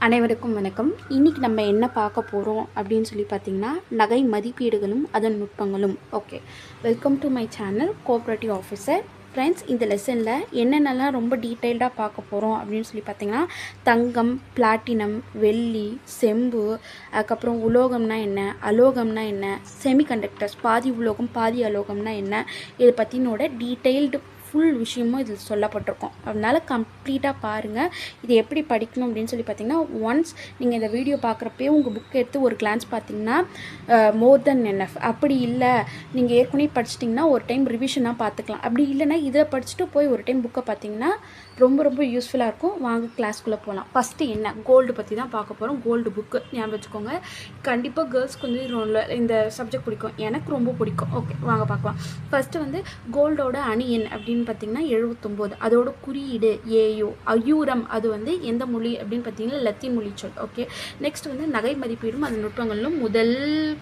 அனைவருக்கும் வணக்கம். இன்றைக்கி நம்ம என்ன பார்க்க போகிறோம் அப்படின்னு சொல்லி பார்த்தீங்கன்னா நகை மதிப்பீடுகளும் அதன் நுட்பங்களும். Okay welcome to my channel cooperative officer friends இந்த லெசனில் என்னென்னலாம் ரொம்ப டீட்டெயில்டாக பார்க்க போகிறோம் அப்படின்னு சொல்லி பார்த்தீங்கன்னா தங்கம் பிளாட்டினம் வெள்ளி செம்பு அதுக்கப்புறம் உலோகம்னா என்ன அலோகம்னா என்ன செமிகண்டக்டர்ஸ் பாதி உலோகம் பாதி அலோகம்னா என்ன இதை பற்றினோட டீட்டெயில்டு ஃபுல் விஷயமும் இதில் சொல்லப்பட்டிருக்கும். அதனால் கம்ப்ளீட்டாக பாருங்கள் இது எப்படி படிக்கணும் அப்படின்னு சொல்லி பார்த்தீங்கன்னா ஒன்ஸ் நீங்கள் இந்த வீடியோ பார்க்குறப்பே உங்கள் புக் எடுத்து ஒரு கிளான்ஸ் பார்த்தீங்கன்னா மோர் தென் என்எஃப் அப்படி இல்லை நீங்கள் ஏற்கனவே படிச்சிட்டிங்கன்னா ஒரு டைம் ரிவிஷனாக பார்த்துக்கலாம். அப்படி இல்லைன்னா இதை படிச்சுட்டு போய் ஒரு டைம் புக்கை பார்த்தீங்கன்னா ரொம்ப ரொம்ப யூஸ்ஃபுல்லாக இருக்கும். வாங்க கிளாஸ்க்குள்ளே போகலாம் ஃபஸ்ட்டு என்ன? கோல்டு பற்றி தான் பார்க்க போகிறோம் கோல்டு புக்கு ஞாபகம் வச்சுக்கோங்க. கண்டிப்பாக கேர்ள்ஸ்க்கு வந்து ரொம்ப- இந்த சப்ஜெக்ட் பிடிக்கும். எனக்கு ரொம்ப பிடிக்கும். ஓகே வாங்க பார்க்கலாம். ஃபஸ்ட்டு வந்து கோல்டோட அணி எண் அப்படின்னு பார்த்தீங்கன்னா எழுபத்தொம்போது அதோட குறியீடு ஏயோ அயூரம். அது வந்து எந்த மொழி? அப்படின்னு பார்த்தீங்கன்னா லத்தி மொழி சொல். ஓகே நெக்ஸ்ட் வந்து நகை மதிப்பீடும் அது நுட்பங்களிலும் முதல்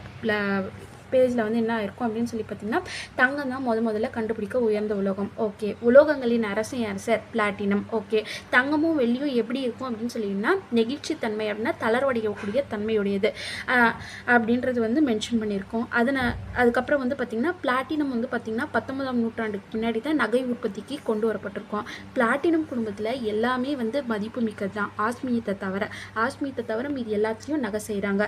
பேஜில் வந்து என்ன இருக்கும் அப்படின்னு சொல்லி பார்த்தீங்கன்னா தங்கம் தான் முத முதல்ல கண்டுபிடிக்க உயர்ந்த உலோகம். ஓகே உலோகங்களின் அரசன் அரசர் பிளாட்டினம் ஓகே தங்கமும் வெள்ளியும் எப்படி இருக்கும் அப்படின்னு சொல்லிங்கன்னா நெகிழ்ச்சித்தன்மை அப்படின்னா தளர்வடையக்கூடிய தன்மையுடையது. அப்படின்றது வந்து மென்ஷன் பண்ணியிருக்கோம். அதனை அதுக்கப்புறம் வந்து பார்த்திங்கன்னா பிளாட்டினம் வந்து பார்த்திங்கன்னா பத்தொன்பதாம் நூற்றாண்டுக்கு பின்னாடி தான் நகை உற்பத்திக்கு கொண்டு வரப்பட்டிருக்கோம். பிளாட்டினம் குடும்பத்தில் எல்லாமே வந்து மதிப்பு மிக்கது தான். ஆஸ்மியத்தை தவிர ஆஸ்மியத்தை தவிர மீதி எல்லாத்தையும் நகை செய்கிறாங்க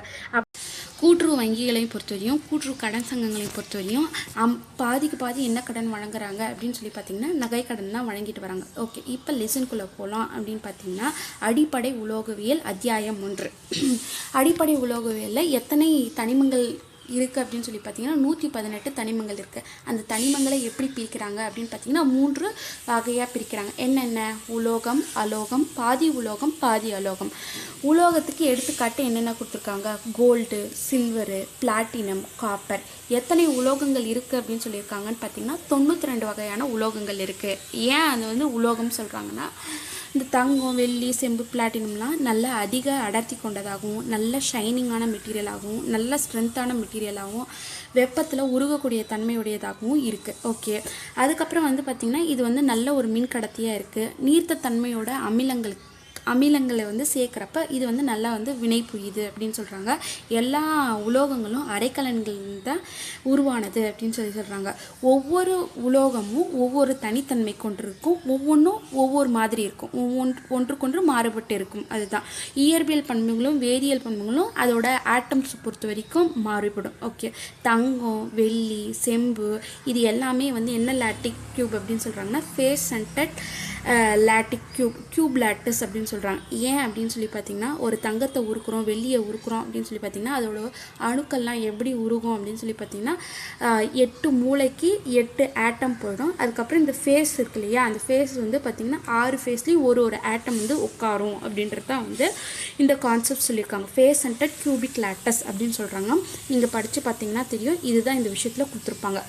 கூட்டுறவு வங்கிகளையும் பொறுத்தவரையும் கூட்டுறவு கடன் சங்கங்களை பொறுத்தவரையும் அம் பாதிக்கு பாதி என்ன கடன் வழங்குறாங்க அப்படின்னு சொல்லி பார்த்தீங்கன்னா நகை கடன் தான் வழங்கிட்டு வராங்க. ஓகே இப்போ லெசனுக்குள்ளே போகலாம் அப்படின்னு பார்த்தீங்கன்னா அடிப்படை உலோகவியல் அத்தியாயம் ஒன்று. அடிப்படை உலோகவியலில் எத்தனை தனிமங்கள் இருக்குது அப்படின்னு சொல்லி பார்த்தீங்கன்னா நூற்றி பதினெட்டு தனிமங்கள் இருக்குது அந்த தனிமங்களை எப்படி பிரிக்கிறாங்க அப்படின்னு பார்த்தீங்கன்னா மூன்று வகையாக பிரிக்கிறாங்க. என்னென்ன? உலோகம் அலோகம் பாதி உலோகம் பாதி அலோகம். உலோகத்துக்கு எடுத்துக்காட்டு என்னென்ன கொடுத்துருக்காங்க? Gold silver platinum copper. எத்தனை உலோகங்கள் இருக்குது அப்படின்னு சொல்லியிருக்காங்கன்னு பார்த்தீங்கன்னா தொண்ணூற்றி ரெண்டு வகையான உலோகங்கள் இருக்குது ஏன் அது வந்து உலோகம் சொல்கிறாங்கன்னா இந்த தங்கம் வெள்ளி செம்பு பிளாட்டினம்லாம் நல்ல அதிக அடர்த்தி கொண்டதாகவும் நல்ல ஷைனிங்கான மெட்டீரியலாகவும் நல்ல ஸ்ட்ரென்த்தான மெட்டீரியலாகவும் வெப்பத்தில் உருகக்கூடிய தன்மையுடையதாகவும் இருக்குது ஓகே அதுக்கப்புறம் வந்து பார்த்திங்கன்னா இது வந்து நல்ல ஒரு மின் கடத்தியாக இருக்குது நீர்த்த தன்மையோட அமிலங்களுக்கு அமிலங்களை வந்து சேர்க்குறப்ப இது வந்து நல்லா வந்து வினை புரியுது அப்படின்னு சொல்கிறாங்க எல்லா உலோகங்களும் அரைக்கலன்கள் தான் உருவானது அப்படின்னு சொல்லி சொல்கிறாங்க ஒவ்வொரு உலோகமும் ஒவ்வொரு தனித்தன்மை கொண்டிருக்கும். ஒவ்வொன்றும் ஒவ்வொரு மாதிரி இருக்கும். ஒவ்வொன்று ஒன்றுக்கொன்று மாறுபட்டு இருக்கும். அதுதான். இயற்பியல் பண்புகளும் வேதியியல் பண்புகளும் அதோட ஆட்டம்ஸ் பொறுத்த வரைக்கும் மாறுபடும். ஓகே. தங்கம் வெள்ளி செம்பு இது எல்லாமே வந்து என்ன லாட்டிக் கியூப் அப்படின்னு சொல்கிறாங்கன்னா face centred lattice cube cube lattice அப்படின்னு சொல்கிறாங்க ஏன் அப்படின்னு சொல்லி பார்த்தீங்கன்னா ஒரு தங்கத்தை உருக்குறோம் வெள்ளியை உருக்குறோம் அப்படின்னு சொல்லி பார்த்தீங்கன்னா அதோட அணுக்கள்லாம் எப்படி உருகும் அப்படின்னு சொல்லி பார்த்தீங்கன்னா எட்டு மூளைக்கு எட்டு ஆட்டம் போயிடும். அதுக்கப்புறம் இந்த ஃபேஸ் இருக்கு இல்லையா அந்த ஃபேஸ் வந்து பார்த்திங்கன்னா ஆறு ஃபேஸ்லேயும் ஒரு ஒரு ஆட்டம் வந்து உட்காரும் அப்படின்றது தான் வந்து இந்த கான்செப்ட் சொல்லியிருக்காங்க. ஃபேஸ் அண்ட் கியூபிக் லாட்டஸ் அப்படின்னு சொல்கிறாங்க நீங்கள் படித்து பார்த்தீங்கன்னா தெரியும். இதுதான் இந்த விஷயத்தில் கொடுத்துருப்பாங்க.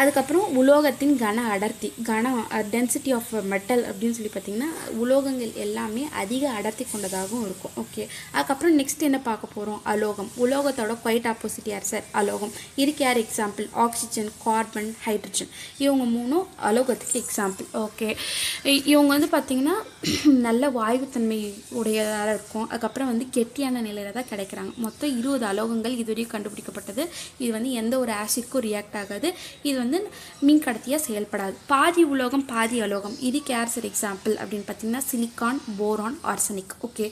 அதுக்கப்புறம் உலோகத்தின் கன அடர்த்தி கன டென்சிட்டி ஆஃப் மெட்டல் அப்படின்னு சொல்லி பார்த்தீங்கன்னா உலோகங்கள் எல்லாமே அதிக அடர்த்தி கொண்டதாகவும் இருக்கும். ஓகே அதுக்கப்புறம் நெக்ஸ்ட் என்ன பார்க்க போகிறோம் அலோகம். உலோகத்தோட குவைட் ஆப்போசிட் யார் சார் அலோகம். இதுக்கு யார் எக்ஸாம்பிள் ஆக்சிஜன் கார்பன் ஹைட்ரஜன் இவங்க மூணும் அலோகத்துக்கு எக்ஸாம்பிள் ஓகே இவங்க வந்து பார்த்திங்கன்னா நல்ல வாயுத்தன்மை உடையதாக இருக்கும். அதுக்கப்புறம் வந்து கெட்டியான நிலையில் தான் கிடைக்கிறாங்க. மொத்தம் இருபது அலோகங்கள் இதுவரையும் கண்டுபிடிக்கப்பட்டது. இது வந்து எந்த ஒரு ஆசிட்க்கும் ரியாக்ட் ஆகாது. இது வந்து மின் கடத்தியாக செயல்படாது. பாதி உலோகம் பாதி அலோகம். இது யார் சார் எக்ஸாம்பிள் அப்படின்னு பார்த்தீங்கன்னா சிலிக்கான் போரான் ஆர்சனிக் ஓகே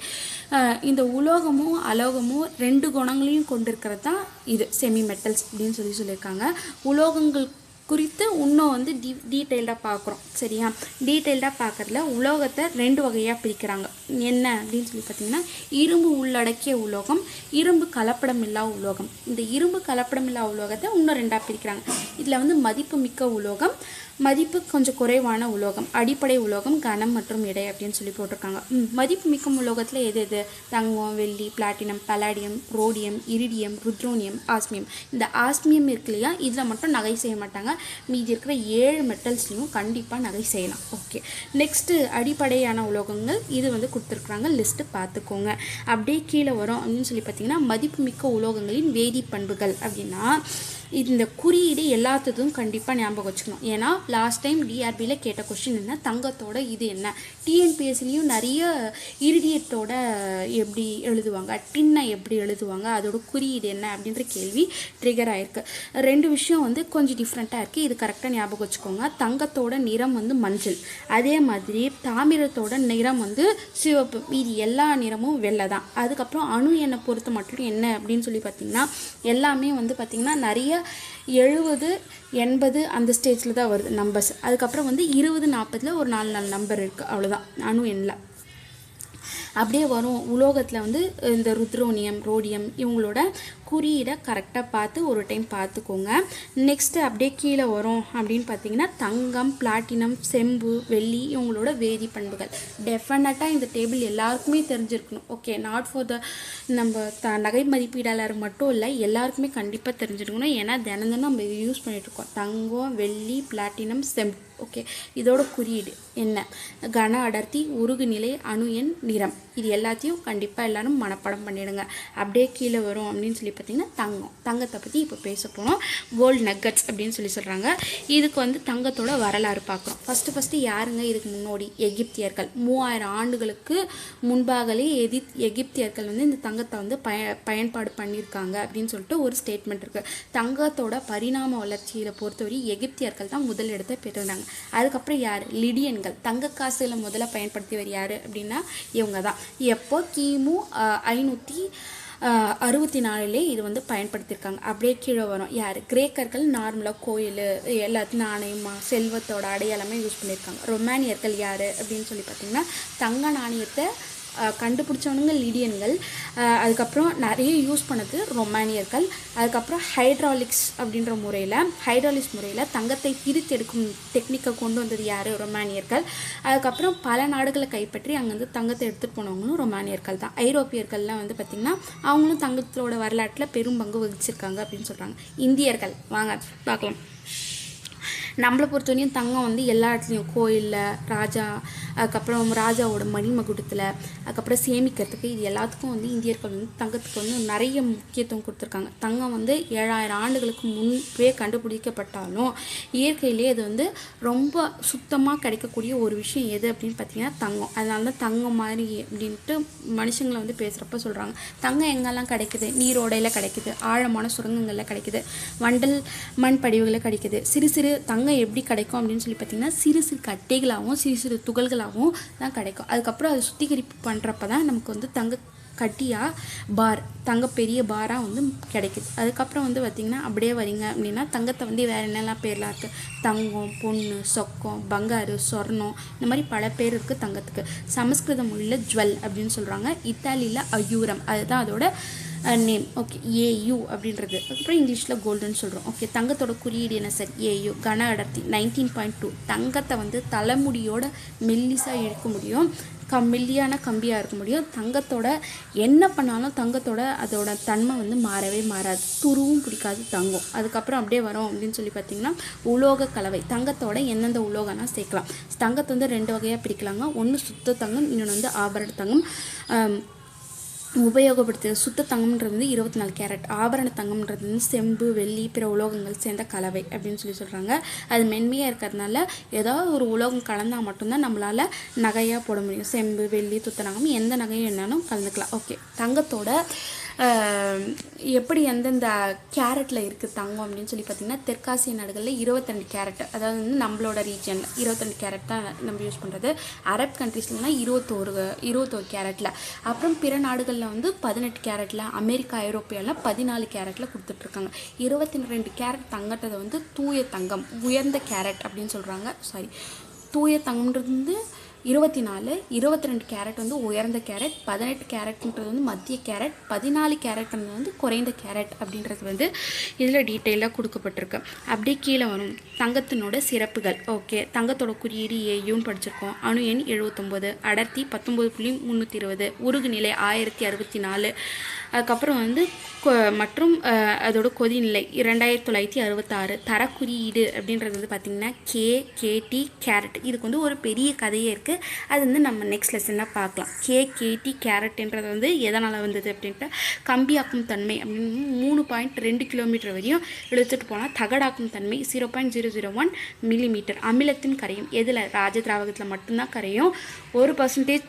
இந்த உலோகமும் அலோகமும் ரெண்டு குணங்களையும் கொண்டிருக்கிறது தான் இது செமி மெட்டல்ஸ் அப்படின்னு சொல்லி சொல்லியிருக்காங்க. உலோகங்கள் குறித்து இன்னும் வந்து டீ டீட்டெயில்டாக பார்க்குறோம். சரியா? டீட்டெயில்டாக பார்க்குறதுல உலோகத்தை ரெண்டு வகையாக பிரிக்கிறாங்க. என்ன அப்படின்னு சொல்லி பார்த்தீங்கன்னா இரும்பு உள்ளடக்கிய உலோகம் இரும்பு கலப்படம் இல்லா உலோகம். இந்த இரும்பு கலப்படம் இல்லா உலோகத்தை இன்னும் ரெண்டாக பிரிக்கிறாங்க. இதில் வந்து மதிப்பு மிக்க உலோகம் மதிப்பு கொஞ்சம் குறைவான உலோகம் அடிப்படை உலோகம் கனம் மற்றும் எடை அப்படின்னு சொல்லி போட்டிருக்காங்க. ம், மதிப்பு மிக்க உலோகத்தில் எது எது? தங்கம் வெள்ளி platinum palladium rhodium iridium ruthenium osmium இந்த ஆஸ்மியம் இருக்கு இல்லையா? இதில் மட்டும் நகை செய்ய மாட்டாங்க. மீதி இருக்கிற ஏழு மெட்டல்ஸ்லையும் கண்டிப்பாக நகை செய்யலாம். ஓகே நெக்ஸ்ட்டு அடிப்படையான உலோகங்கள். இது வந்து கொடுத்துருக்குறாங்க. லிஸ்ட்டு பார்த்துக்கோங்க. அப்படியே கீழே வரும் அப்படின்னு சொல்லி பார்த்தீங்கன்னா மதிப்புமிக்க உலோகங்களின் வேதி பண்புகள் அப்படின்னா இந்த குறியீடு எல்லாத்துக்கும் கண்டிப்பாக ஞாபகம் வச்சுக்கணும். ஏன்னா லாஸ்ட் டைம் டிஆர்பியில் கேட்ட கொஷின் என்ன? தங்கத்தோட இது என்ன? டிஎன்பிஎஸ்சிலையும் நிறைய இரிடியட்டோட எப்படி எழுதுவாங்க? டின்னை எப்படி எழுதுவாங்க? அதோட குறியீடு என்ன? அப்படின்ற கேள்வி ட்ரிகர் ஆகிருக்கு ரெண்டு விஷயம் வந்து கொஞ்சம் டிஃப்ரெண்ட்டாக இருக்குது இது கரெக்டாக ஞாபகம் வச்சுக்கோங்க. தங்கத்தோட நிறம் வந்து மஞ்சள். அதே மாதிரி தாமிரத்தோட நிறம் வந்து சிவப்பு. மீதி எல்லா நிறமும் வெள்ளை தான். அதுக்கப்புறம் அணு எண்ணெய் பொறுத்த மட்டும் என்ன அப்படின்னு சொல்லி பார்த்தீங்கன்னா எல்லாமே வந்து பார்த்திங்கன்னா நிறைய எழுபது எண்பது அந்த ஸ்டேஜில் தான் வருது நம்பர்ஸ் அதுக்கப்புறம் வந்து இருபது நாற்பதில் ஒரு நாலு நாலு நம்பர் இருக்குது அவ்வளோதான் அணு எண்ணில் அப்படியே வரும். உலோகத்தில் வந்து இந்த ருத்ரோனியம் ரோடியம் இவங்களோட குறியீடை கரெக்டாக பார்த்து ஒரு டைம் பார்த்துக்கோங்க. நெக்ஸ்ட்டு அப்படியே கீழே வரும் அப்படின்னு பார்த்தீங்கன்னா தங்கம் பிளாட்டினம் செம்பு வெள்ளி இவங்களோட வேதி பண்புகள். டெஃபினட்டாக இந்த டேபிள் எல்லாருக்குமே தெரிஞ்சிருக்கணும். ஓகே நாட் ஃபார் த நம்ம த நகை மதிப்பீடாளர் மட்டும் இல்லை எல்லாருக்குமே கண்டிப்பாக தெரிஞ்சிருக்கணும். ஏன்னா தினம் தினம் நம்ம யூஸ் பண்ணிகிட்ருக்கோம் தங்கம் வெள்ளி பிளாட்டினம் செம்பு. ஓகே. இதோட குறியீடு என்ன? கன அடர்த்தி உருகு நிலை அணு எண் நிறம். இது எல்லாத்தையும் கண்டிப்பாக எல்லாரும் மனப்பாடம் பண்ணிடுங்க. அப்படியே கீழே வரும் அப்படின்னு சொல்லி பார்த்தீங்கன்னா தங்கம். தங்கத்தை பற்றி இப்போ பேச போனோம் கோல்டு நக்கட்ஸ் அப்படின்னு சொல்லி சொல்கிறாங்க இதுக்கு வந்து தங்கத்தோட வரலாறு பார்க்குறோம். ஃபஸ்ட்டு ஃபஸ்ட்டு யாருங்க இதுக்கு முன்னோடி? எகிப்தியர்கள். மூவாயிரம் ஆண்டுகளுக்கு முன்பாகவே எதி எகிப்தியர்கள் வந்து இந்த தங்கத்தை வந்து பய பயன்பாடு பண்ணியிருக்காங்க அப்படின்னு சொல்லிட்டு ஒரு ஸ்டேட்மெண்ட் இருக்குது தங்கத்தோட பரிணாம வளர்ச்சியில் பொறுத்தவரை எகிப்தியர்கள் தான் முதல் இடத்தை பெற்றிருந்தாங்க. அதுக்கப்புறம் யார்? லிடியன்கள். தங்க காசுகளை முதல்ல பயன்படுத்தியவர் யார் அப்படின்னா இவங்க தான் எப்போ கிமு ஐநூற்றி அறுபத்தி நாலுலே இது வந்து பயன்படுத்தியிருக்காங்க அப்படியே கீழே வரும். யார்? கிரேக்கர்கள் நார்மலாக கோயில் எல்லாத்தையும் நாணயமா செல்வத்தோட அடையாளமே யூஸ் பண்ணியிருக்காங்க ரொமானியர்கள் யார் அப்படின்னு சொல்லி பார்த்தீங்கன்னா தங்க நாணயத்தை கண்டுபிடிச்சவனுங்க லிடியன்கள். அதுக்கப்புறம் நிறைய யூஸ் பண்ணது ரொமானியர்கள். அதுக்கப்புறம் ஹைட்ராலிக்ஸ் அப்படின்ற முறையில் ஹைட்ராலிக்ஸ் முறையில் தங்கத்தை பிரித்தெடுக்கும் டெக்னிக்கை கொண்டு வந்தது யார்? ரொமானியர்கள். அதுக்கப்புறம் பல நாடுகளை கைப்பற்றி அங்கேருந்து தங்கத்தை எடுத்துகிட்டு போனவங்களும் ரொமானியர்கள் தான். ஐரோப்பியர்கள்லாம் வந்து பார்த்திங்கன்னா அவங்களும் தங்கத்தோட வரலாற்றில் பெரும் பங்கு வகிச்சிருக்காங்க அப்படின்னு சொல்கிறாங்க இந்தியர்கள். வாங்க பார்க்கலாம். நம்மளை பொறுத்தவரையும் தங்கம் வந்து எல்லா இடத்துலையும் கோயிலில் ராஜா அதுக்கப்புறம் ராஜாவோட மணிமகுடத்தில் அதுக்கப்புறம் சேமிக்கிறதுக்கு இது எல்லாத்துக்கும் வந்து இந்தியர்கள் வந்து தங்கத்துக்கு வந்து நிறைய முக்கியத்துவம் கொடுத்துருக்காங்க. தங்கம் வந்து ஏழாயிரம் ஆண்டுகளுக்கு முன்பே கண்டுபிடிக்கப்பட்டாலும் இயற்கையிலேயே அது வந்து ரொம்ப சுத்தமாக கிடைக்கக்கூடிய ஒரு விஷயம் எது அப்படின்னு பார்த்தீங்கன்னா தங்கம். அதனால தான் தங்கம் மாதிரி அப்படின்ட்டு மனுஷங்களை வந்து பேசுகிறப்ப சொல்கிறாங்க தங்கம் எங்கெல்லாம் கிடைக்குது? நீரோடையில் கிடைக்குது. ஆழமான சுரங்கங்களில் கிடைக்குது. வண்டல் மண் படிவுகளில் கிடைக்குது. சிறு சிறு தங்கம் எப்படி கிடைக்கும் அப்படின்னு சொல்லி பார்த்தீங்கன்னா சிறு சிறு கட்டைகளாகவும் சிறு சிறு துகள்களாகவும் தான் கிடைக்கும். அதுக்கப்புறம் அது சுத்திகரிப்பு பண்ணுறப்ப தான் நமக்கு வந்து தங்க கட்டியாக பார் தங்க பெரிய பாராக வந்து கிடைக்குது. அதுக்கப்புறம் வந்து பார்த்திங்கன்னா அப்படியே வரீங்க அப்படின்னா தங்கத்தை வந்து வேறு என்னெல்லாம் பேர்லாம் இருக்குது தங்கம் பொண்ணு சொக்கம் பங்காரு சொர்ணம் இந்த மாதிரி பல பேர் இருக்குது தங்கத்துக்கு. சமஸ்கிருத மொழியில் ஜுவல் அப்படின்னு சொல்கிறாங்க இத்தாலியில் அயூரம். அதுதான் அதோட நேம் ஓகே ஏயு அப்படின்றது. அதுக்கப்புறம் இங்கிலீஷில் கோல்டுன்னு சொல்கிறோம் ஓகே தங்கத்தோட குறியீடு என்ன சார் ஏயு கன அடர்த்தி நைன்டீன் பாயிண்ட் டூ தங்கத்தை வந்து தலைமுடியோட மெல்லிசாக இழுக்க முடியும். கம் மெல்லியான கம்பியாக இருக்க முடியும். தங்கத்தோட என்ன பண்ணாலும் தங்கத்தோட அதோட தன்மை வந்து மாறவே மாறாது. துருவும் பிடிக்காது தங்கம். அதுக்கப்புறம் அப்படியே வரும் அப்படின்னு சொல்லி பார்த்தீங்கன்னா உலோக கலவை. தங்கத்தோட எந்தெந்த உலோகம்னா சேர்க்கலாம். தங்கத்தை வந்து ரெண்டு வகையாக பிரிக்கலாங்க. ஒன்று சுத்த தங்கம் இன்னொன்று வந்து ஆபரண தங்கம். ஆம், உபயோகப்படுத்துகிற சுத்த தங்கம்ன்றது வந்து இருபத்தி நாலு கேரட். ஆபரண தங்கம்ன்றது வந்து செம்பு வெள்ளி பிற உலோகங்கள் சேர்ந்த கலவை அப்படின்னு சொல்லி சொல்கிறாங்க அது மென்மையாக இருக்கிறதுனால ஏதாவது ஒரு உலோகம் கலந்தால் மட்டும்தான் நம்மளால் நகையாக போட முடியும். செம்பு வெள்ளி துத்தநாகம் எந்த நகையும் வேணாலும் கலந்துக்கலாம். ஓகே. தங்கத்தோட எப்படி எந்தெந்த கேரட்டில் இருக்குது தங்கம் அப்படின்னு சொல்லி பார்த்தீங்கன்னா தெற்காசிய நாடுகளில் இருபத்தெண்டு கேரட். அதாவது வந்து நம்மளோட ரீஜனில் இருபத்தெண்டு கேரட் தான் நம்ம யூஸ் பண்ணுறது அரப் கண்ட்ரீஸ்லாம் இருபத்தோரு இருபத்தோரு கேரட்டில் அப்புறம் பிற நாடுகளில் வந்து பதினெட்டு கேரட்டில் அமெரிக்கா ஐரோப்பியாவில் பதினாலு கேரட்டில் கொடுத்துட்ருக்காங்க. இருபத்தி ரெண்டு கேரட் தங்கட்டதை வந்து தூய தங்கம் உயர்ந்த கேரட் அப்படின்னு சொல்கிறாங்க சாரி தூய தங்கம்ன்றது வந்து இருபத்தி நாலு இருபத்தி ரெண்டு கேரட் வந்து உயர்ந்த கேரட் பதினெட்டு கேரட்ன்றது வந்து மத்திய கேரட் பதினாலு கேரட்ன்றது வந்து குறைந்த கேரட் அப்படின்றது வந்து இதில் டீட்டெயிலாக கொடுக்கப்பட்டிருக்கு. அப்படியே கீழே வரும். தங்கத்தினோட சிறப்புகள். ஓகே. தங்கத்தோட குறியீடு ஏயும் படிச்சிருக்கோம். அணு எண் எழுபத்தொம்போது அடர்த்தி பத்தொம்போது புள்ளி முந்நூற்றி இருபது உருகுநிலை ஆயிரத்தி அறுபத்தி நாலு அதுக்கப்புறம் வந்து கொ- மற்றும் அதோட கொதிநிலை இரண்டாயிரத்தி தொள்ளாயிரத்தி அறுபத்தாறு தரக்குறியீடு அப்படின்றது வந்து பார்த்திங்கன்னா கே கேடி கேரட் இதுக்கு வந்து ஒரு பெரிய கதையே இருக்குது அது வந்து நம்ம நெக்ஸ்ட் லெசனில் பார்க்கலாம். கே கேடி கேரட்ன்றது வந்து எதனால் வந்தது அப்படின்ட்டு கம்பியாக்கும் தன்மை அப்படின்னு மூணு பாயிண்ட் ரெண்டு கிலோமீட்டர் வரையும் இழுத்துட்டு போனால் தகடாக்கும் தன்மை zero point zero zero one millimetre அமிலத்தின் கரையும் எதில்? ராஜ திராவகத்தில் மட்டும்தான் கரையும். ஒரு பர்சன்டேஜ்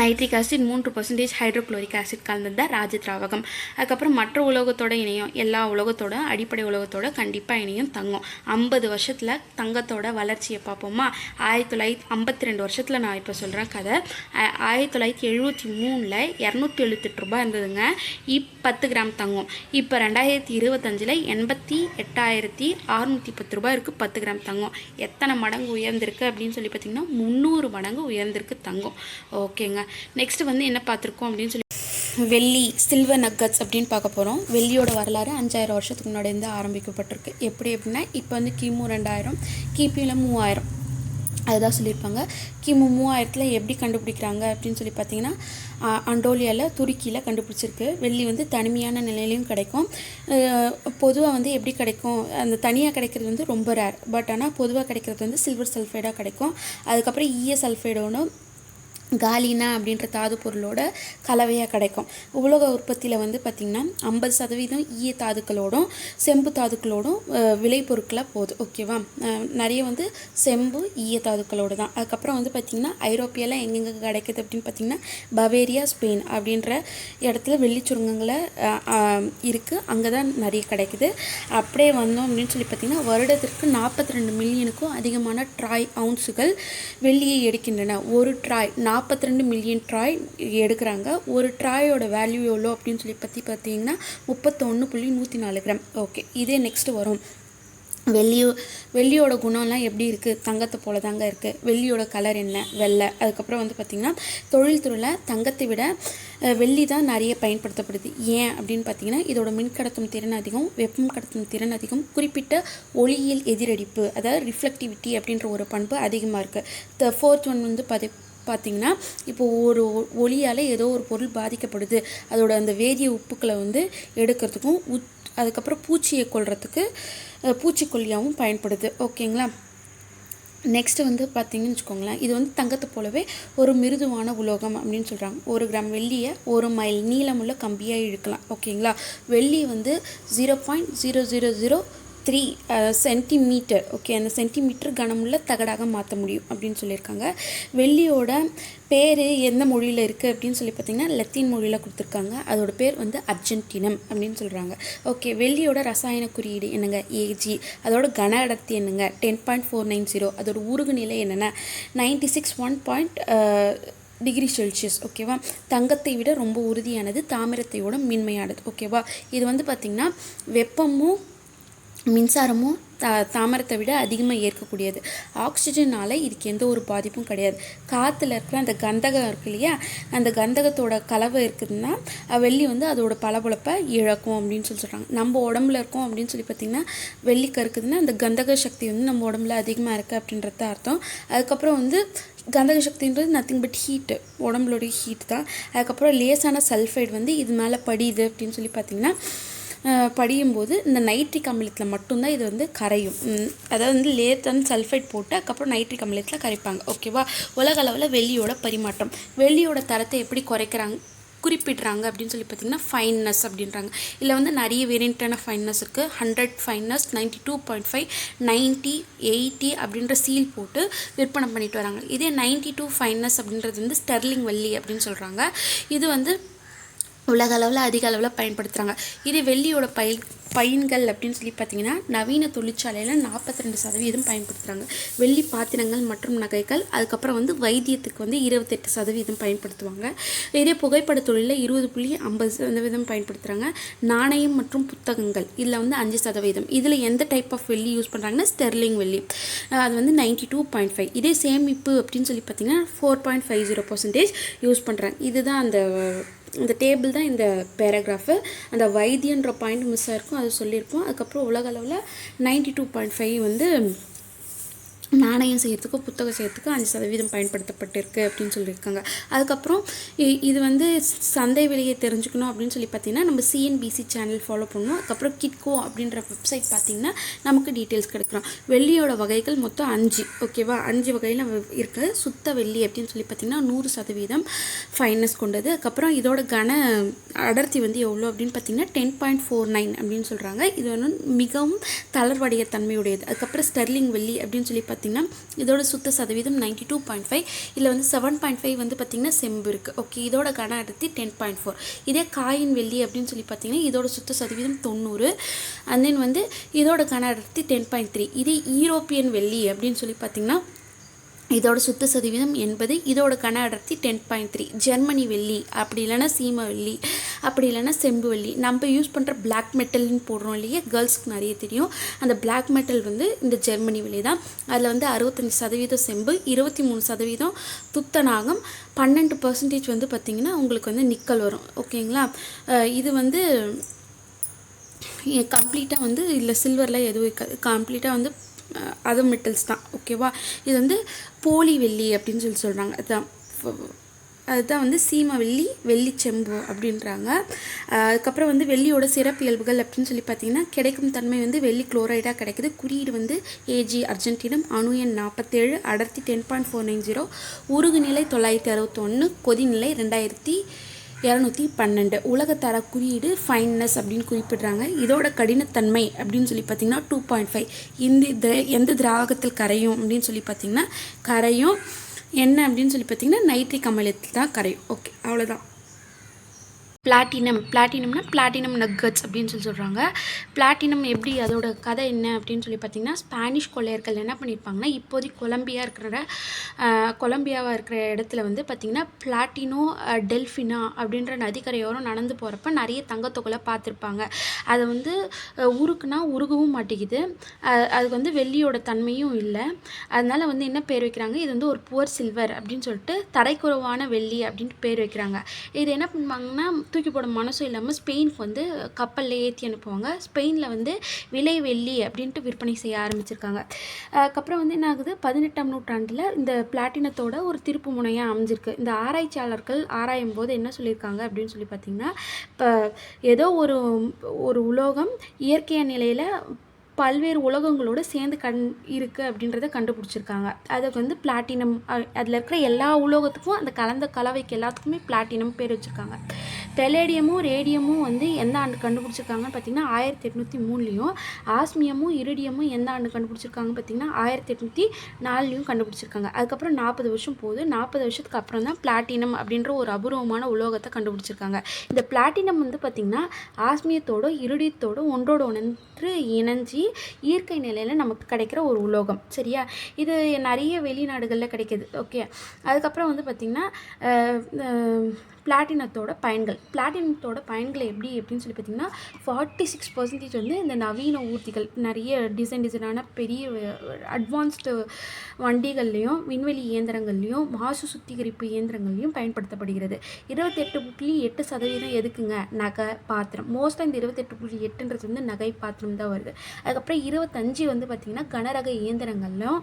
நைட்ரிக் ஆசிட் மூன்று பர்சன்டேஜ் ஹைட்ரோக்ளோரிக் ஆசிட் கலந்தது தான் ராஜ திராவகம். அதுக்கப்புறம் மற்ற உலோகத்தோட இணையும் எல்லா உலோகத்தோட அடிப்படை உலோகத்தோட கண்டிப்பாக இணையும் தங்கம். ஐம்பது வருஷத்தில் தங்கத்தோட வளர்ச்சியை பார்ப்போமா? ஆயிரத்தி தொள்ளாயிரத்தி ஐம்பத்தி ரெண்டு வருஷத்தில் நான் இப்போ சொல்கிறேன் கதை ஆயிரத்தி தொள்ளாயிரத்தி எழுபத்தி மூணில் இரநூத்தி எழுபத்தெட்டு ரூபாய் இருந்ததுங்க. இப் பத்து கிராம் தங்கம். இப்போ ரெண்டாயிரத்தி இருபத்தஞ்சில் எண்பத்தி எட்டாயிரத்தி அறுநூற்றி பத்து ரூபாய் இருக்குது பத்து கிராம் தங்கம். எத்தனை மடங்கு உயர்ந்திருக்கு அப்படின்னு சொல்லி பார்த்தீங்கன்னா முந்நூறு மடங்கு உயர்ந்திருக்கு தங்கம். ஓகேங்க. நெக்ஸ்ட் வந்து என்ன பார்த்துருக்கோம் அப்படின்னு சொல்லி வெள்ளி சில்வர் நக்கட்ஸ் அப்படின்னு பார்க்க போகிறோம் வெள்ளியோட வரலாறு அஞ்சாயிரம் வருஷத்துக்கு முன்னாடி இருந்து ஆரம்பிக்கப்பட்டிருக்கு. எப்படி அப்படின்னா இப்போ வந்து கிமு ரெண்டாயிரம் கிபியில் மூவாயிரம். அதுதான் சொல்லியிருப்பாங்க. கிமு மூவாயிரத்தில் எப்படி கண்டுபிடிக்கிறாங்க அப்படின்னு சொல்லி பார்த்தீங்கன்னா அண்டோலியாவில் துருக்கியில் கண்டுபிடிச்சிருக்கு. வெள்ளி வந்து தனிமையான நிலையிலையும் கிடைக்கும். பொதுவாக வந்து எப்படி கிடைக்கும்? அந்த தனியாக கிடைக்கிறது வந்து ரொம்ப ரேர் பட் ஆனால் பொதுவாக கிடைக்கிறது வந்து சில்வர் சல்ஃபைடாக கிடைக்கும். அதுக்கப்புறம் ஈய ஒன்று காலினா அப்படின்ற தாது பொருளோட கலவையாக கிடைக்கும். உலோக உற்பத்தியில் வந்து பார்த்திங்கன்னா ஐம்பது சதவீதம் ஈய தாதுக்களோடும் செம்பு தாதுக்களோடும் அஹ், விளைபொருட்களாக போகுது ஓகேவா நிறைய வந்து செம்பு ஈய தாதுக்களோடு தான். அதுக்கப்புறம் வந்து பார்த்திங்கன்னா ஐரோப்பியெல்லாம் எங்கெங்கே கிடைக்குது அப்படின்னு பார்த்திங்கன்னா பவேரியா ஸ்பெயின் அப்படின்ற இடத்துல வெள்ளி சுருங்கங்களை இருக்குது அங்கே தான் நிறைய கிடைக்குது. அப்படியே வந்தோம் அப்படின்னு சொல்லி பார்த்திங்கன்னா வருடத்திற்கு நாற்பத்தி ரெண்டு மில்லியனுக்கும் அதிகமான ட்ராய் அவுன்ஸுகள் வெள்ளியை எடுக்கின்றன. ஒரு ட்ராய் நாற்பத்தி ரெண்டு மில்லியன் ட்ராய் எடுக்கிறாங்க. ஒரு ட்ராயோட வேல்யூ எவ்வளோ அப்படின்னு சொல்லி பற்றி பார்த்தீங்கன்னா முப்பத்தொன்று புள்ளி நூற்றி நாலு கிராம் ஓகே இதே நெக்ஸ்ட் வரும். வெள்ளியோ வெள்ளியோட குணம்லாம் எப்படி இருக்குது தங்கத்தை போல தாங்க இருக்குது வெள்ளியோட கலர் என்ன? வெள்ளை. அதுக்கப்புறம் வந்து பார்த்திங்கன்னா தொழில்துறையில் தங்கத்தை விட வெள்ளி தான் நிறைய பயன்படுத்தப்படுது. ஏன் அப்படின்னு பார்த்தீங்கன்னா இதோட மின்கடத்தும் திறன் அதிகம் வெப்பம் கடத்தும் திறன் அதிகம் குறிப்பிட்ட ஒளியியல் எதிரடிப்பு அதாவது ரிஃப்ளெக்டிவிட்டி அப்படின்ற ஒரு பண்பு அதிகமாக இருக்குது த ஃபோர்த் ஒன் வந்து பதி பார்த்தீங்கன்னா இப்போ ஒரு ஒ- ஒளியால் ஏதோ ஒரு பொருள் பாதிக்கப்படுது. அதோட அந்த வேதிய உப்புக்களை வந்து எடுக்கிறதுக்கும் உத் அதுக்கப்புறம் பூச்சியை கொள்றதுக்கு பூச்சிக்கொல்லியாகவும் பயன்படுது. ஓகேங்களா? நெக்ஸ்ட் வந்து பார்த்தீங்கன்னு வச்சுக்கோங்களேன். இது வந்து தங்கத்தை போலவே ஒரு மிருதுவான உலோகம் அப்படின்னு சொல்கிறாங்க ஒரு கிராம் வெள்ளியை ஒரு மைல் நீளமுள்ள கம்பியாக இழுக்கலாம். ஓகேங்களா? வெள்ளி வந்து zero point zero zero zero three centimetre okay அந்த சென்டிமீட்டர் கனமுள்ள தகடாக மாற்ற முடியும் அப்படின்னு சொல்லியிருக்காங்க. வெள்ளியோட பேர் எந்த மொழியில் இருக்குது அப்படின்னு சொல்லி பார்த்தீங்கன்னா லத்தீன் மொழியில் கொடுத்துருக்காங்க. அதோட பேர் வந்து அர்ஜென்டினம் அப்படின்னு சொல்கிறாங்க ஓகே வெள்ளியோட ரசாயன குறியீடு என்னங்க? ஏஜி அதோட கன அடர்த்தி என்னங்க? Ten point four nine zero அதோட உருகு நிலை என்னென்ன? Ninety six one point degree Celsius ஓகேவா தங்கத்தை விட ரொம்ப உறுதியானது தாமிரத்தையோட மின்மையானது மென்மையானது ஓகேவா இது வந்து பார்த்திங்கன்னா வெப்பமும் மின்சாரமும் தா தாமரத்தை விட அதிகமாக ஏற்கக்கூடியது. ஆக்சிஜனால் இதுக்கு எந்த ஒரு பாதிப்பும் கிடையாது. காற்றுல இருக்கிற அந்த கந்தகம் இருக்கு இல்லையா? அந்த கந்தகத்தோட கலவை இருக்குதுன்னா வெள்ளி வந்து அதோட பளபளப்பை இழக்கும் அப்படின்னு சொல்லி சொல்கிறாங்க நம்ம உடம்புல இருக்கோம் அப்படின்னு சொல்லி பார்த்திங்கன்னா வெள்ளி கருக்குதுன்னா அந்த கந்தக சக்தி வந்து நம்ம உடம்புல அதிகமாக இருக்குது அப்படின்றது அர்த்தம். அதுக்கப்புறம் வந்து கந்தக சக்தின்றது நத்திங் பட் ஹீட்டு உடம்புலோடைய ஹீட் தான். அதுக்கப்புறம் லேசான சல்ஃபைடு வந்து இது மேலே படியுது அப்படின்னு சொல்லி பார்த்திங்கன்னா படியும் போது இந்த நைட்ரிக் அமிலத்தில் மட்டும்தான் இது வந்து கரையும். அதாவது வந்து லேத்தன் சல்ஃபைட் போட்டு அதுக்கப்புறம் நைட்ரிக் அமிலத்தில் கரைப்பாங்க. ஓகேவா உலக அளவில் வெள்ளியோட பரிமாற்றம். வெள்ளியோட தரத்தை எப்படி குறைக்கிறாங்க குறிப்பிடுறாங்க அப்படின்னு சொல்லி பார்த்தீங்கன்னா ஃபைன்னஸ் அப்படின்றாங்க. இதில் வந்து நிறைய வேரியண்ட்டான ஃபைன்னஸ் இருக்குது hundred fineness ninety two point five ninety eighty அப்படின்ற சீல் போட்டு விற்பனை பண்ணிட்டு வராங்க. இதே நைன்ட்டி டூ ஃபைன்னஸ் அப்படின்றது வந்து ஸ்டெர்லிங் வெள்ளி அப்படின்னு சொல்கிறாங்க இது வந்து உலக அளவில் அதிக அளவில் பயன்படுத்துகிறாங்க இதே வெள்ளியோட பயன் பயன்கள் அப்படின்னு சொல்லி பார்த்தீங்கன்னா நவீன தொழிற்சாலையில் நாற்பத்தி ரெண்டு சதவீதம் பயன்படுத்துகிறாங்க வெள்ளி பாத்திரங்கள் மற்றும் நகைகள் அதுக்கப்புறம் வந்து வைத்தியத்துக்கு வந்து இருபத்தெட்டு சதவீதம் பயன்படுத்துவாங்க. இதே புகைப்பட தொழிலில் இருபது புள்ளி ஐம்பது சதவீதம் பயன்படுத்துகிறாங்க நாணயம் மற்றும் புத்தகங்கள் இதில் வந்து அஞ்சு சதவீதம். இதில் எந்த டைப் ஆஃப் வெள்ளி யூஸ் பண்ணுறாங்கன்னா ஸ்டெர்லிங் வெள்ளி. அது வந்து நைன்டி டூ பாயிண்ட் ஃபைவ் இதே சேமிப்பு அப்படின்னு சொல்லி பார்த்தீங்கன்னா four point five zero percentage use பண்ணுறாங்க இதுதான் அந்த இந்த டேபிள் தான் இந்த பேராகிராஃபு அந்த வைத்தியன்ற பாயிண்ட் மிஸ் ஆயிருக்கும் அது சொல்லியிருப்போம். அதுக்கப்புறம் உலக அளவில் நைன்டி டூ பாயிண்ட் ஃபைவ் வந்து நாணயம் செய்கிறதுக்கும் புத்தகம் செய்கிறதுக்கு அஞ்சு சதவீதம் பயன்படுத்தப்பட்டிருக்கு அப்படின்னு சொல்லியிருக்காங்க. அதுக்கப்புறம் இ- இது வந்து சந்தை விலையை தெரிஞ்சுக்கணும் அப்படின்னு சொல்லி பார்த்தீங்கன்னா நம்ம சிஎன்பிசி சேனல் ஃபாலோ பண்ணணும். அதுக்கப்புறம் கிட்கோ அப்படின்ற வெப்சைட் பார்த்தீங்கன்னா நமக்கு டீட்டெயில்ஸ் கிடைக்கிறோம் வெள்ளியோட வகைகள் மொத்தம் அஞ்சு ஓகேவா அஞ்சு வகையில் இருக்குது சுத்த வெள்ளி அப்படின்னு சொல்லி பார்த்தீங்கன்னா நூறு சதவீதம் ஃபைனஸ் கொண்டது. அதுக்கப்புறம் இதோட கன அடர்த்தி வந்து எவ்வளோ அப்படின்னு பார்த்தீங்கன்னா டென் பாயிண்ட் ஃபோர் நைன் அப்படின்னு சொல்கிறாங்க இது வந்து மிகவும் தளர்வடைய தன்மையுடையது அதுக்கப்புறம் ஸ்டெர்லிங் வெள்ளி அப்படின்னு சொல்லி பார்த்தீங்கன்னா இதோட சுத்த சதவீதம் நைன்டி டூ பாயிண்ட் ஃபைவ் இதில் வந்து செவன் பாயிண்ட் ஃபைவ் வந்து பார்த்திங்கன்னா செம்பு இருக்குது ஓகே இதோட கன அடர்த்தி டென் பாயிண்ட் ஃபோர் இதே காயின் வெள்ளி அப்படின்னு சொல்லி பார்த்தீங்கன்னா இதோட சுத்த சதவீதம் தொண்ணூறு. அண்ட் தென் வந்து இதோட கன அடர்த்தி டென் பாயிண்ட் த்ரீ இதே ஈரோப்பியன் வெள்ளி அப்படின்னு சொல்லி பார்த்தீங்கன்னா இதோட சுத்த சதவீதம் எண்பது இதோட கன அடர்த்தி டென் பாயிண்ட் த்ரீ ஜெர்மனி வெள்ளி அப்படி இல்லைன்னா சீம வெள்ளி. அப்படி இல்லைன்னா செம்புவள்ளி நம்ம யூஸ் பண்ணுற பிளாக் மெட்டல்னு போடுறோம் இல்லையா? கேர்ள்ஸ்க்கு நிறைய தெரியும். அந்த பிளாக் மெட்டல் வந்து இந்த ஜெர்மனி வெள்ளி தான். அதில் வந்து அறுபத்தஞ்சி சதவீதம் செம்பு இருபத்தி மூணு சதவீதம் துத்தநாகம் பன்னெண்டு பர்சன்டேஜ் வந்து பார்த்திங்கன்னா உங்களுக்கு வந்து நிக்கல் வரும். ஓகேங்களா இது வந்து கம்ப்ளீட்டாக வந்து இல்லை சில்வரில் எதுவும் இருக்காது. கம்ப்ளீட்டாக வந்து அதர் மெட்டல்ஸ் தான். ஓகேவா இது வந்து போலி வெள்ளி அப்படின்னு சொல்லி சொல்கிறாங்க அதுதான் அதுதான் வந்து சீம வெள்ளி வெள்ளி செம்பு அப்படின்றாங்க. அதுக்கப்புறம் வந்து வெள்ளியோட சிறப்பியல்புகள் அப்படின்னு சொல்லி பார்த்தீங்கன்னா கிடைக்கும் தன்மை வந்து வெள்ளி குளோரைடாக கிடைக்குது. குறியீடு வந்து ஏஜி அர்ஜென்டினம் அணு எண் நாற்பத்தேழு அடர்த்தி ten point four nine zero உருகுநிலை தொள்ளாயிரத்தி அறுபத்தொன்று கொதிநிலை ரெண்டாயிரத்தி இரநூத்தி பன்னெண்டு. உலகத்தர குறியீடு ஃபைன்னஸ் அப்படின்னு குறிப்பிடுறாங்க. இதோட கடினத்தன்மை அப்படின்னு சொல்லி பார்த்தீங்கன்னா டூ பாயிண்ட் ஃபைவ் இந்த எந்த திராவகத்தில் கரையும் அப்படின்னு சொல்லி பார்த்தீங்கன்னா கரையும் என்ன அப்படின்னு சொல்லி பார்த்தீங்கன்னா நைட்ரிக் அமிலத்தில் தான் கரையும். ஓகே அவ்வளோதான் பிளாட்டினம் பிளாட்டினம்னா பிளாட்டினம் நக்கட்ஸ் அப்படின்னு சொல்லி சொல்கிறாங்க பிளாட்டினம் எப்படி? அதோட கதை என்ன அப்படின்னு சொல்லி பார்த்தீங்கன்னா ஸ்பானிஷ் கொள்ளையர்கள் என்ன பண்ணியிருப்பாங்கன்னா இப்போதைக்கு கொலம்பியா இருக்கிற கொலம்பியாவாக இருக்கிற இடத்துல வந்து பார்த்திங்கன்னா பிளாட்டினோ டெல்ஃபினா அப்படின்ற நதிக்கரையோரம் நடந்து போகிறப்ப நிறைய தங்கத்தொகலை பார்த்துருப்பாங்க. அதை வந்து உருக்குனா உருகவும் மாட்டேங்குது. அதுக்கு வந்து வெள்ளியோட தன்மையும் இல்லை. அதனால் வந்து என்ன பேர் வைக்கிறாங்க? இது வந்து ஒரு புவர் சில்வர் அப்படின்னு சொல்லிட்டு தரைக்குறவான வெள்ளி அப்படின்ட்டு பேர் வைக்கிறாங்க. இது என்ன பண்ணுவாங்கன்னா தூக்கி போட மனசும் இல்லாமல் ஸ்பெயினுக்கு வந்து கப்பலில் ஏற்றி அனுப்புவாங்க. ஸ்பெயினில் வந்து விலை வெள்ளி அப்படின்ட்டு விற்பனை செய்ய ஆரம்பிச்சிருக்காங்க. அதுக்கப்புறம் வந்து என்ன ஆகுது? பதினெட்டாம் நூற்றாண்டில் இந்த பிளாட்டினத்தோட ஒரு திருப்பு முனையாக அமைஞ்சிருக்கு. இந்த ஆராய்ச்சியாளர்கள் ஆராயும் போது என்ன சொல்லியிருக்காங்க அப்படின்னு சொல்லி பார்த்தீங்கன்னா இப்போ ஏதோ ஒரு ஒரு உலோகம் இயற்கைய நிலையில் பல்வேறு உலகங்களோடு சேர்ந்து கண் இருக்குது அப்படின்றத கண்டுபிடிச்சிருக்காங்க. அதுக்கு வந்து பிளாட்டினம் அதில் இருக்கிற எல்லா உலோகத்துக்கும் அந்த கலந்த கலவைக்கு எல்லாத்துக்குமே பிளாட்டினம் பேர் வச்சுருக்காங்க. டெலேடியமும் ரேடியமும் வந்து எந்த ஆண்டு கண்டுபிடிச்சிருக்காங்கன்னு பார்த்தீங்கன்னா ஆயிரத்தி எட்நூற்றி மூணுலேயும் ஆஸ்மியமும் இரிடியமும் எந்த ஆண்டு கண்டுபிடிச்சிருக்காங்கன்னு பார்த்தீங்கன்னா ஆயிரத்தி எட்நூற்றி நாலுலேயும் கண்டுபிடிச்சிருக்காங்க. அதுக்கப்புறம் நாற்பது வருஷம் போகுது. நாற்பது வருஷத்துக்கு அப்புறம் தான் பிளாட்டினம் அப்படின்ற ஒரு அபூர்வமான உலோகத்தை கண்டுபிடிச்சிருக்காங்க. இந்த பிளாட்டினம் வந்து பார்த்திங்கன்னா ஆஸ்மியத்தோட இருடியத்தோட ஒன்றோட ஒன்று இணைஞ்சி இயற்கை நிலையில் நமக்கு கிடைக்கிற ஒரு உலோகம். சரியா? இது நிறைய வெளிநாடுகளில் கிடைக்கிது. ஓகே. அதுக்கப்புறம் வந்து பார்த்திங்கன்னா பிளாட்டினத்தோட பயன்கள். பிளாட்டினத்தோட பயன்கள் எப்படி எப்படின்னு சொல்லி பார்த்தீங்கன்னா ஃபார்ட்டி சிக்ஸ் பர்சன்டேஜ் வந்து இந்த நவீன ஊர்திகள் நிறைய டிசைன் டிசைனான பெரிய அட்வான்ஸ்டு வண்டிகள்லையும் விண்வெளி இயந்திரங்கள்லையும் மாசு சுத்திகரிப்பு இயந்திரங்கள்லையும் பயன்படுத்தப்படுகிறது. இருபத்தெட்டு புள்ளி எட்டு சதவீதம் எதுக்குங்க? நகை பாத்திரம். மோஸ்ட்டாக இந்த இருபத்தெட்டு புள்ளி எட்டுன்றது வந்து நகை பாத்திரம் தான் வருது. அதுக்கப்புறம் இருபத்தஞ்சு வந்து பார்த்திங்கன்னா கனரக இயந்திரங்கள்லையும்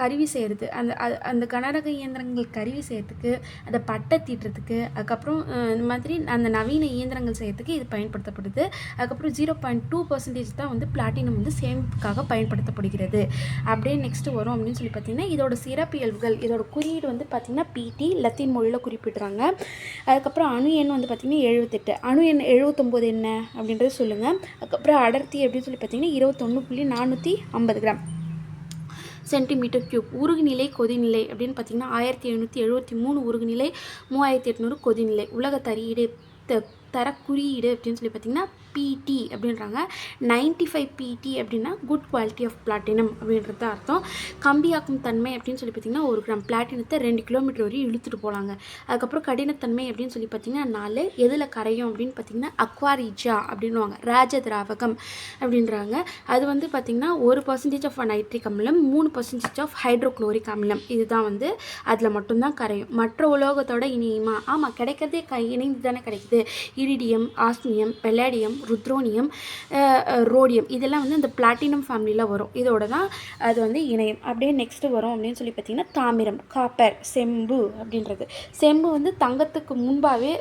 கருவி செய்கிறது அந்த அந்த கனரக இயந்திரங்கள் கருவி செய்கிறதுக்கு அதை பட்டை தீட்டுறதுக்கு அதுக்கப்புறம் இந்த மாதிரி அந்த நவீன இயந்திரங்கள் செய்கிறதுக்கு இது பயன்படுத்தப்படுது. அதுக்கப்புறம் ஜீரோ பாயிண்ட் டூ பர்சன்டேஜ் தான் வந்து பிளாட்டினம் வந்து சேமிப்புக்காக பயன்படுத்தப்படுகிறது. அப்படியே நெக்ஸ்ட்டு வரும் அப்படின்னு சொல்லி பார்த்தீங்கன்னா இதோட சிறப்பியல்புகள் இதோட குறியீடு வந்து பார்த்திங்கன்னா பிடி லத்தீன் மொழியில் குறிப்பிட்றாங்க. அதுக்கப்புறம் அணு எண் வந்து பார்த்திங்கன்னா எழுபத்தெட்டு அணு எண் எழுபத்தொம்போது என்ன அப்படின்றது சொல்லுங்கள் அதுக்கப்புறம் அடர்த்தி அப்படின்னு சொல்லி பார்த்தீங்கன்னா இருபத்தொன்று புள்ளி நானூற்றி ஐம்பது கிராம். Centimetre cube. உருகுநிலை கொதிநிலை அப்படின்னு பார்த்தீங்கன்னா ஆயிரத்தி எழுநூற்றி எழுபத்தி மூணு உருகுநிலை மூவாயிரத்தி எட்நூறு கொதிநிலை. உலக தரீடு த தர குறியீடு அப்படின்னு சொல்லி பார்த்தீங்கன்னா பிடி அப்படின்றாங்க. 95 ஃபைவ் பிடி அப்படின்னா குட் குவாலிட்டி ஆஃப் பிளாட்டினம் அப்படின்றது அர்த்தம். கம்பியாக்கும் தன்மை அப்படின்னு சொல்லி பார்த்தீங்கன்னா ஒரு கிராம். பிளாட்டினத்தை ரெண்டு கிலோமீட்டர் வரையும் இழுத்துட்டு போகலாங்க அதுக்கப்புறம் கடினத்தன்மை அப்படின்னு சொல்லி பார்த்தீங்கன்னா நாலு. எதில் கரையும் அப்படின்னு பார்த்தீங்கன்னா அக்வாரிஜா அப்படின்னுவாங்க. ராஜ திராவகம் அப்படின்றாங்க. அது வந்து பார்த்திங்கன்னா ஒரு பர்சன்டேஜ் ஆஃப் நைட்ரிக் அமிலம் மூணு பர்சன்டேஜ் ஆஃப் ஹைட்ரோக்ளோரிக் அமிலம். இதுதான் வந்து அதில் மட்டும்தான் கரையும். மற்ற உலோகத்தோட இணையுமா? ஆமாம் கிடைக்கிறதே க இணைந்து தானே கிடைக்குது. Iridium osmium palladium ruthenium rhodium இதெல்லாம் வந்து இந்த பிளாட்டினம் ஃபேமிலியில் வரும். இதோட தான் அது வந்து இணையம். அப்படியே நெக்ஸ்ட்டு வரும் அப்படின்னு சொல்லி பார்த்தீங்கன்னா தாமிரம் காப்பர் செம்பு அப்படின்றது. செம்பு வந்து தங்கத்துக்கு முன்பாகவே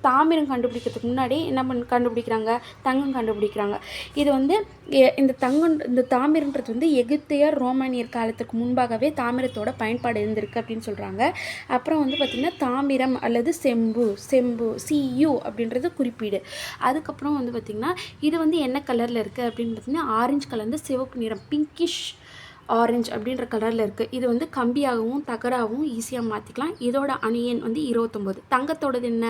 தாமிரம் கண்டுபிடிக்கிறதுக்கு முன்னாடி என்ன பண்ண கண்டுபிடிக்கிறாங்க? தங்கம் கண்டுபிடிக்கிறாங்க. இது வந்து எ- இந்த தங்கம் இந்த தாமிரன்றது வந்து எகிப்தியர் ரோமானியர் காலத்துக்கு முன்பாகவே தாமிரத்தோட பயன்பாடு இருந்திருக்கு அப்படின்னு சொல்கிறாங்க அப்புறம் வந்து பார்த்திங்கன்னா தாமிரம் அல்லது செம்பு செம்பு சியு அப்படின்றது குறிப்பீடு. அதுக்கப்புறம் வந்து பார்த்திங்கன்னா இது வந்து என்ன கலரில் இருக்குது அப்படின்னு பார்த்திங்கன்னா ஆரஞ்சு கலர்ந்து சிவப்பு நிறம் பிங்கிஷ் ஆரஞ்சு அப்படின்ற கலரில் இருக்குது இது வந்து கம்பியாகவும் தகராகவும் ஈஸியாக மாற்றிக்கலாம் இதோட அணியன் வந்து இருபத்தொம்போது. தங்கத்தோடது என்ன?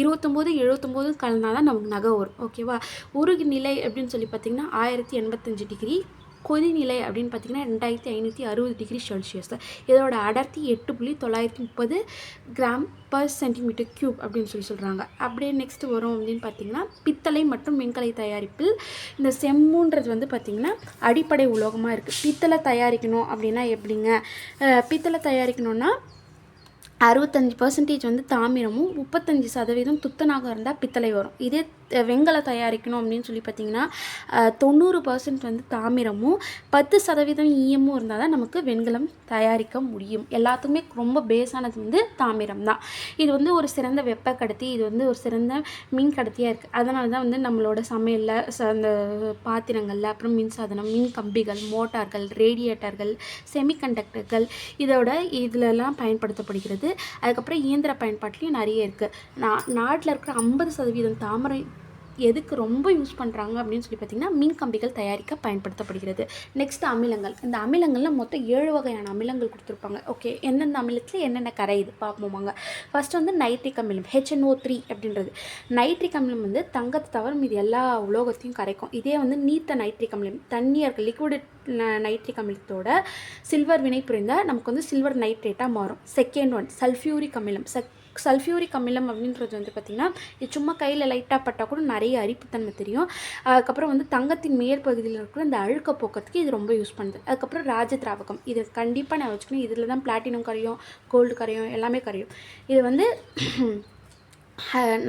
இருபத்தொம்போது எழுபத்தொம்போது கலந்தால் தான் நமக்கு நகை வரும். ஓகேவா உருகு நிலை அப்படின்னு சொல்லி பார்த்திங்கன்னா ஆயிரத்தி எண்பத்தஞ்சு டிகிரி கொதிநிலை அப்படின்னு பார்த்தீங்கன்னா ரெண்டாயிரத்தி ஐநூற்றி அறுபது டிகிரி செல்சியஸ் இதோட அடர்த்தி எட்டு புள்ளி தொள்ளாயிரத்தி முப்பது கிராம் பர் சென்டிமீட்டர் க்யூப் அப்படின்னு சொல்லி சொல்கிறாங்க அப்படியே நெக்ஸ்ட் வரும் அப்படின்னு பார்த்தீங்கன்னா பித்தளை மற்றும் மின்கலை தயாரிப்பில் இந்த செம்முன்றது வந்து பார்த்திங்கன்னா அடிப்படை உலோகமாக இருக்குது பித்தளை தயாரிக்கணும் அப்படின்னா எப்படிங்க? பித்தளை தயாரிக்கணும்னா அறுபத்தஞ்சி பர்சன்டேஜ் வந்து தாமிரமும் முப்பத்தஞ்சு சதவீதம் துத்தநாகம் இருந்தால் பித்தளை வரும். இதே வெண்கலம் தயாரிக்கணும் அப்படின்னு சொல்லி பார்த்தீங்கன்னா தொண்ணூறு பர்சன்ட் வந்து தாமிரமும் பத்து சதவீதம் ஈயமும் இருந்தால் தான் நமக்கு வெண்கலம் தயாரிக்க முடியும். எல்லாத்துக்குமே ரொம்ப பேஸானது வந்து தாமிரம் தான். இது வந்து ஒரு சிறந்த வெப்ப கடத்தி இது வந்து ஒரு சிறந்த மின் கடத்தியாக இருக்குது அதனால தான் வந்து நம்மளோட சமையலில் ச அந்த பாத்திரங்களில் அப்புறம் மின்சாதனம் மின் கம்பிகள் மோட்டார்கள் ரேடியேட்டர்கள் செமிகண்டக்டர்கள் இதோட இதிலெல்லாம் பயன்படுத்தப்படுகிறது. அதுக்கப்புறம் இயந்திர பயன்பாட்டிலையும் நிறைய இருக்குது நா நாட்டில் இருக்கிற ஐம்பது சதவீதம் தாமரை எதுக்கு ரொம்ப யூஸ் பண்ணுறாங்க அப்படின்னு சொல்லி பார்த்தீங்கன்னா மின் கம்பிகள் தயாரிக்க பயன்படுத்தப்படுகிறது. நெக்ஸ்ட் அமிலங்கள். இந்த அமிலங்களில் மொத்தம் ஏழு வகையான அமிலங்கள் கொடுத்துருப்பாங்க. ஓகே எந்தெந்த அமிலத்தில் என்னென்ன கரையுது பார்ப்போமாங்க ஃபர்ஸ்ட் வந்து நைட்ரிக் அமிலம் ஹெச்என்ஓ த்ரீ அப்படின்றது. நைட்ரிக் அமிலம் வந்து தங்கத்தை தவிர மீது எல்லா உலோகத்தையும் கரைக்கும். இதே வந்து நீத்த நைட்ரிக் அமிலம். தண்ணியாக இருக்க லிக்விட் நைட்ரிக் அமிலத்தோட சில்வர் வினை புரிந்தால் நமக்கு வந்து சில்வர் நைட்ரேட்டாக மாறும். செகண்ட் ஒன் சல்ஃபியூரிக் அமிலம். சக் சல்ஃபியூரிக் அமிலம் அப்படின்றது வந்து பார்த்திங்கன்னா இது சும்மா கையில் லைட்டாக பட்டால் கூட நிறைய அரிப்புத்தன்மை தெரியும். அதுக்கப்புறம் வந்து தங்கத்தின் மேற்பகுதியில் இருக்கிற இந்த அழுக்க போக்கத்துக்கு இது ரொம்ப யூஸ் பண்ணுது. அதுக்கப்புறம் ராஜ திராவகம் இது கண்டிப்பாக நான் வச்சுக்கணும். இதில் தான் பிளாட்டினம் கரையும் கோல்டு கரையும் எல்லாமே கரையும். இது வந்து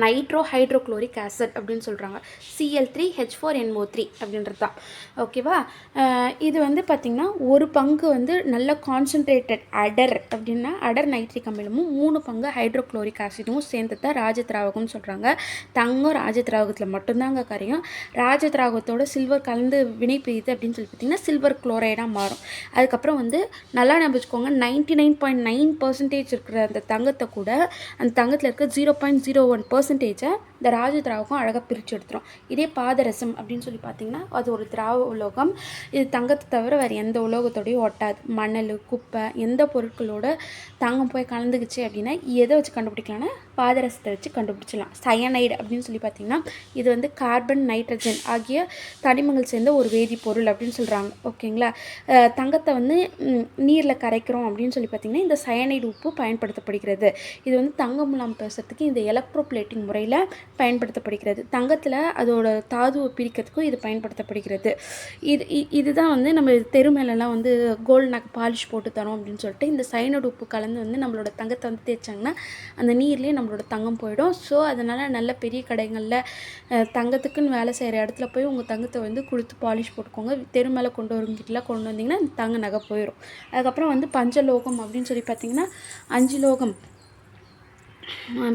நைட்ரோ ஹைட்ரோக்ளோரிக் ஆசிட் அப்படின்னு சொல்கிறாங்க CL three H four NO three அப்படின்றது தான். ஓகேவா இது வந்து பார்த்திங்கன்னா ஒரு பங்கு வந்து நல்ல கான்சன்ட்ரேட்டட் அடர் அப்படின்னா அடர் நைட்ரிக் அமிலமும் மூணு பங்கு ஹைட்ரோக்ளோரிக் ஆசிடும் சேர்ந்து தான் ராஜதிராவகம்னு சொல்கிறாங்க தங்கம் ராஜதிராவகத்தில் மட்டும்தாங்க கரையும். ராஜதிராவகத்தோட சில்வர் கலந்து வினை பிரியுது அப்படின்னு சொல்லி பார்த்திங்கன்னா சில்வர் குளோரைடாக மாறும். அதுக்கப்புறம் வந்து நல்லா ஞாபகம் ninety nine point nine percentage இருக்கிற அந்த தங்கத்தை கூட அந்த தங்கத்தில் இருக்க zero point zero zero one பர்சன்டேஜை இந்த ராஜ திராவகம் அழகாக பிரித்து எடுத்துரும். இதே பாதரசம் அப்படின்னு சொல்லி பார்த்தீங்கன்னா அது ஒரு திராவ உலோகம். இது தங்கத்தை தவிர வேறு எந்த உலோகத்தோடையும் ஒட்டாது. மணல் குப்பை எந்த பொருட்களோட தங்கம் போய் கலந்துக்குச்சு அப்படின்னா எதை வச்சு கண்டுபிடிக்கலாம்னா பாதரசத்தை வச்சு கண்டுபிடிச்சிடலாம். சயனைடு அப்படின்னு சொல்லி பார்த்தீங்கன்னா இது வந்து கார்பன் நைட்ரஜன் ஆகிய தனிமங்கள் சேர்ந்த ஒரு வேதிப்பொருள் அப்படின்னு சொல்கிறாங்க ஓகேங்களா? தங்கத்தை வந்து நீரில் கரைக்கிறோம் அப்படின்னு சொல்லி பார்த்தீங்கன்னா இந்த சயனைடு உப்பு பயன்படுத்தப்படுகிறது. இது வந்து தங்கம் முலாம் பேசுறதுக்கு இந்த எலக்ட்ரோப்ளேட்டிங் முறையில் பயன்படுத்தப்படுகிறது. தங்கத்தில் அதோட தாதுவை பிரிக்கிறதுக்கும் இது பயன்படுத்தப்படுகிறது. இது இ- இதுதான் வந்து நம்ம தெரு மேலெல்லாம் வந்து கோல்டு நக் பாலிஷ் போட்டு தரோம் அப்படின்னு சொல்லிட்டு இந்த சைனோடு உப்பு கலந்து வந்து நம்மளோட தங்கத்தை வந்து தேய்ச்சாங்கன்னா அந்த நீர்லேயே நம்மளோட தங்கம் போயிடும். ஸோ அதனால் நல்ல பெரிய கடைகளில் தங்கத்துக்குன்னு வேலை செய்கிற இடத்துல போய் உங்கள் தங்கத்தை வந்து கொடுத்து பாலிஷ் போட்டுக்கோங்க. தெரு மேலே கொண்டு வரவங்கிட்டலாம் கொண்டு வந்தீங்கன்னா தங்க நகை போயிடும் அதுக்கப்புறம் வந்து பஞ்சலோகம் அப்படின்னு சொல்லி பார்த்தீங்கன்னா அஞ்சு லோகம்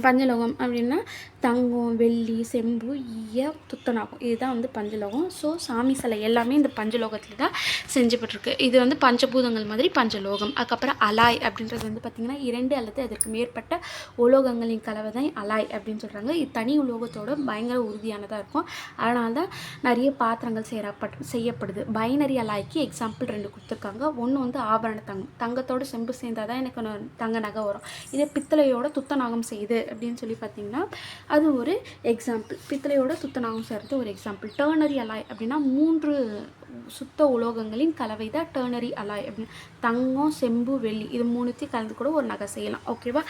பஞ்சலோகம் அப்படின்னா தங்கம் வெள்ளி செம்பு ஈய துத்தநாகம். இதுதான் வந்து பஞ்சலோகம். ஸோ சாமி சிலை எல்லாமே இந்த பஞ்சலோகத்தில் தான் செஞ்சப்பட்டிருக்கு இது வந்து பஞ்சபூதங்கள் மாதிரி பஞ்சலோகம். அதுக்கப்புறம் அலாய் அப்படின்றது வந்து பார்த்திங்கன்னா இரண்டு அல்லது அதற்கு மேற்பட்ட உலோகங்களின் கலவை தான் அலாய் அப்படின்னு சொல்கிறாங்க இது தனி உலோகத்தோட பயங்கர உறுதியானதாக இருக்கும். அதனால தான் நிறைய பாத்திரங்கள் செய்யப்பட் செய்யப்படுது. பைனரி அலாய்க்கு எக்ஸாம்பிள் ரெண்டு கொடுத்துருக்காங்க. ஒன்று வந்து ஆபரண தங்கம். தங்கத்தோட செம்பு சேர்ந்தால் தான் எனக்கு தங்க நகை வரும். இதே பித்தளையோட துத்தநாகம் செய்யுது அப்படின்னு சொல்லி பார்த்தீங்கன்னா அது ஒரு எக்ஸாம்பிள் பித்தளையோட துத்தநாகம் சேர்த்து ஒரு எக்ஸாம்பிள் டர்னரி அலாய் அப்படின்னா மூன்று சுத்த உலோகங்களின் கலவை தான் டேர்னரி அலாய் அப்படின்னு. தங்கம் செம்பு வெள்ளி இது மூணுத்தையும் கலந்து கூட ஒரு நகை செய்யலாம். ஓகேவா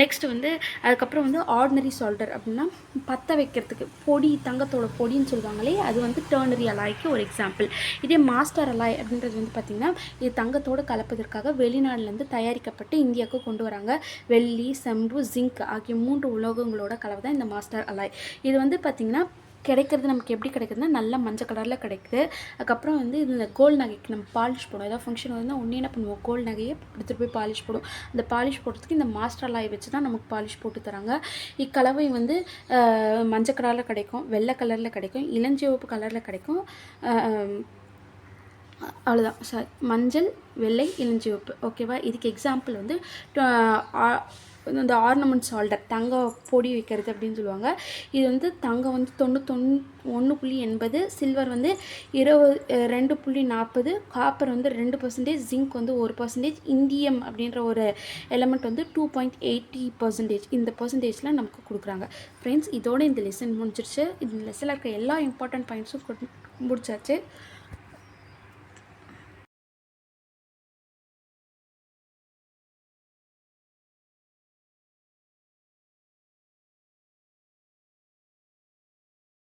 நெக்ஸ்ட் வந்து அதுக்கப்புறம் வந்து ஆர்டினரி சால்டர் அப்படின்னா பற்ற வைக்கிறதுக்கு பொடி தங்கத்தோட பொடின்னு சொல்லுவாங்களே அது வந்து டேர்னரி அலாய்க்கு ஒரு எக்ஸாம்பிள் இதே மாஸ்டர் அலாய் அப்படின்றது வந்து பார்த்திங்கன்னா இது தங்கத்தோடு கலப்பதற்காக வெளிநாடுலேருந்து தயாரிக்கப்பட்டு இந்தியாவுக்கு கொண்டு வராங்க. வெள்ளி செம்பு ஜிங்க் ஆகிய மூன்று உலோகங்களோட கலவை தான் இந்த மாஸ்டர் அலாய். இது வந்து பார்த்திங்கன்னா கிடைக்கிறது நமக்கு எப்படி கிடைக்குதுன்னா நல்ல மஞ்சள் கலரில் கிடைக்குது. அதுக்கப்புறம் வந்து இந்த கோல்டு நகைக்கு நம்ம பாலிஷ் போடுவோம். ஏதாவது ஃபங்க்ஷன் வந்து ஒன்றே என்ன பண்ணுவோம்? கோல்டு நகையை எடுத்துகிட்டு போய் பாலிஷ் போடுவோம். அந்த பாலிஷ் போடுறதுக்கு இந்த மாஸ்டர் லாய் வச்சு தான் நமக்கு பாலிஷ் போட்டு தராங்க. இக்கலவை வந்து மஞ்சள் கலரில் கிடைக்கும் வெள்ளை கலரில் கிடைக்கும் இளஞ்சிவப்பு கலரில் கிடைக்கும். அவ்வளோதான் சாரி மஞ்சள் வெள்ளை இளஞ்சிவப்பு. ஓகேவா இதுக்கு எக்ஸாம்பிள் வந்து இந்த ஆர்னமெண்ட்ஸ் ஹோல்டர் தங்கம் பொடி வைக்கிறது அப்படின்னு சொல்லுவாங்க. இது வந்து தங்கம் வந்து தொண்ணூத்தொன் ஒன்று புள்ளி எண்பது சில்வர் வந்து இருபது ரெண்டு புள்ளி நாற்பது காப்பர் வந்து ரெண்டு பர்சன்டேஜ் ஜிங்க் வந்து ஒரு பர்சன்டேஜ் இந்தியம் அப்படின்ற ஒரு எலமெண்ட் வந்து டூ பாயிண்ட் எயிட்டி பர்சன்டேஜ் இந்த பர்சன்டேஜில் நமக்கு கொடுக்குறாங்க. ஃப்ரெண்ட்ஸ் இதோட இந்த லெசன் முடிஞ்சிருச்சு. இந்த லெசனில் இருக்க எல்லா இம்பார்ட்டன்ட் பாயிண்ட்ஸும் முடிச்சாச்சு.